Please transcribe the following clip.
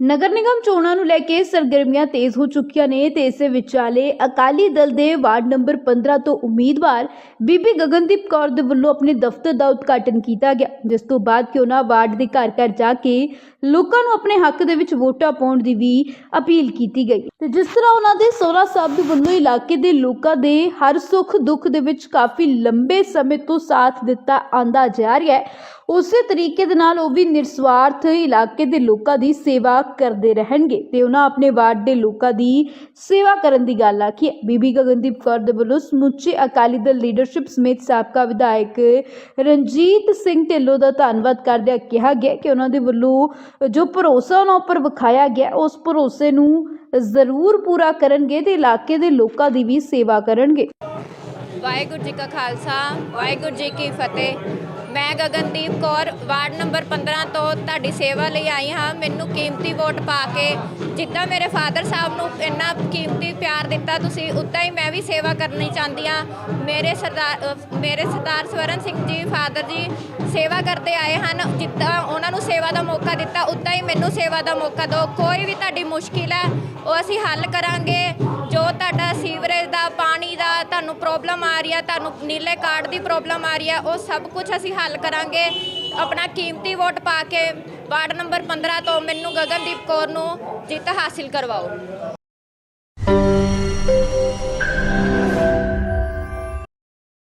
ਨਗਰ ਨਿਗਮ ਚੋਣਾਂ ਨੂੰ ਲੈ ਕੇ ਸਰਗਰਮੀਆਂ ਤੇਜ਼ ਹੋ ਚੁੱਕੀਆਂ ਨੇ ਤੇ ਇਸੇ ਵਿਚਾਲੇ ਅਕਾਲੀ ਦਲ ਦੇ ਵਾਰਡ ਨੰਬਰ 15 ਤੋਂ ਉਮੀਦਵਾਰ ਬੀਬੀ ਗਗਨਦੀਪ ਕੌਰ ਦੇ ਵੱਲੋਂ ਆਪਣੇ ਦਫ਼ਤਰ ਦਾ ਉਦਘਾਟਨ ਕੀਤਾ ਗਿਆ, ਜਿਸ ਤੋਂ ਬਾਅਦ ਕਿ ਉਹਨਾਂ ਵਾਰਡ ਦੇ ਘਰ ਘਰ ਜਾ ਕੇ ਲੋਕਾਂ ਨੂੰ ਆਪਣੇ ਹੱਕ ਦੇ ਵਿੱਚ ਵੋਟਾਂ ਪਾਉਣ ਦੀ ਵੀ ਅਪੀਲ ਕੀਤੀ ਗਈ। ਤੇ ਜਿਸ ਤਰ੍ਹਾਂ ਉਹਨਾਂ ਦੇ ਸੋਹਰਾ ਸਾਹਿਬ ਦੇ ਵੱਲੋਂ ਇਲਾਕੇ ਦੇ ਲੋਕਾਂ ਦੇ ਹਰ ਸੁੱਖ ਦੁੱਖ ਦੇ ਵਿੱਚ ਕਾਫੀ ਲੰਬੇ ਸਮੇਂ ਤੋਂ ਸਾਥ ਦਿੱਤਾ ਆਂਦਾ ਜਾ ਰਿਹਾ ਹੈ, ਉਸੇ ਤਰੀਕੇ ਦੇ ਨਾਲ ਉਹ ਵੀ ਨਿਰਸਵਾਰਥ ਇਲਾਕੇ ਦੇ ਲੋਕਾਂ ਦੀ ਸੇਵਾ ਕਰਦੇ ਰਹਿਣਗੇ ਤੇ ਉਹਨਾਂ ਆਪਣੇ ਵਾਰਡ ਦੇ ਲੋਕਾਂ ਦੀ ਸੇਵਾ ਕਰਨ ਦੀ ਗੱਲ ਆਖੀ ਹੈ। ਬੀਬੀ ਗਗਨਦੀਪ ਕੌਰ ਦੇ ਵੱਲੋਂ ਸਮੁੱਚੇ ਅਕਾਲੀ ਦਲ ਲੀਡਰਸ਼ਿਪ ਸਮੇਤ ਸਾਬਕਾ ਵਿਧਾਇਕ ਰਣਜੀਤ ਸਿੰਘ ਢਿੱਲੋਂ ਦਾ ਧੰਨਵਾਦ ਕਰਦਿਆਂ ਕਿਹਾ ਗਿਆ ਕਿ ਉਹਨਾਂ ਦੇ ਵੱਲੋਂ ਜੋ ਭਰੋਸਾ ਉਹਨਾਂ ਉੱਪਰ ਵਿਖਾਇਆ ਗਿਆ, ਉਸ ਭਰੋਸੇ ਨੂੰ ਜ਼ਰੂਰ ਪੂਰਾ ਕਰਨਗੇ ਤੇ ਇਲਾਕੇ ਦੇ ਲੋਕਾਂ ਦੀ ਵੀ ਸੇਵਾ ਕਰਨਗੇ। ਵਾਹਿਗੁਰੂ ਜੀ ਕਾ ਖਾਲਸਾ, ਵਾਹਿਗੁਰੂ ਜੀ ਕੀ ਫਤਿਹ। ਮੈਂ ਗਗਨਦੀਪ ਕੌਰ, ਵਾਰਡ ਨੰਬਰ 15 ਤੋਂ ਤੁਹਾਡੀ ਸੇਵਾ ਲਈ ਆਈ ਹਾਂ। ਮੈਨੂੰ ਕੀਮਤੀ ਵੋਟ ਪਾ ਕੇ ਜਿੱਦਾਂ ਮੇਰੇ ਫਾਦਰ ਸਾਹਿਬ ਨੂੰ ਇੰਨਾ ਕੀਮਤੀ ਪਿਆਰ ਦਿੱਤਾ, ਤੁਸੀਂ ਉੱਦਾਂ ਹੀ ਮੈਂ ਵੀ ਸੇਵਾ ਕਰਨੀ ਚਾਹੁੰਦੀ ਹਾਂ। ਮੇਰੇ ਸਰਦਾਰ ਮੇਰੇ ਸਰਦਾਰ ਸਵਰਨ ਸਿੰਘ ਜੀ, ਫਾਦਰ ਜੀ ਸੇਵਾ ਕਰਦੇ ਆਏ ਹਨ। ਜਿੱਦਾਂ ਉਹਨਾਂ ਨੂੰ ਸੇਵਾ ਦਾ ਮੌਕਾ ਦਿੱਤਾ, ਉੱਦਾਂ ਹੀ ਮੈਨੂੰ ਸੇਵਾ ਦਾ ਮੌਕਾ ਦਿਓ। ਕੋਈ ਵੀ ਤੁਹਾਡੀ ਮੁਸ਼ਕਿਲ ਹੈ, ਉਹ ਅਸੀਂ ਹੱਲ ਕਰਾਂਗੇ। ਜੋ ਤੁਹਾਡਾ ਸੀਵਰੇਜ ਦਾ ਪਾਣੀ ਤੁਹਾਨੂੰ ਪ੍ਰੋਬਲਮ ਆ ਰਹੀ ਹੈ ਤੁਹਾਨੂੰ ਨੀਲੇ ਕਾਰਡ ਦੀ ਪ੍ਰੋਬਲਮ ਆ ਰਹੀ ਹੈ ਉਹ ਸਭ ਕੁਝ ਅਸੀਂ ਹੱਲ ਕਰਾਂਗੇ। ਆਪਣਾ ਕੀਮਤੀ ਵੋਟ ਪਾ ਕੇ ਵਾਰਡ ਨੰਬਰ 15 ਤੋਂ ਮੈਨੂੰ ਗਗਨਦੀਪ ਕੌਰ ਨੂੰ ਜਿੱਤ ਹਾਸਿਲ ਕਰਵਾਓ।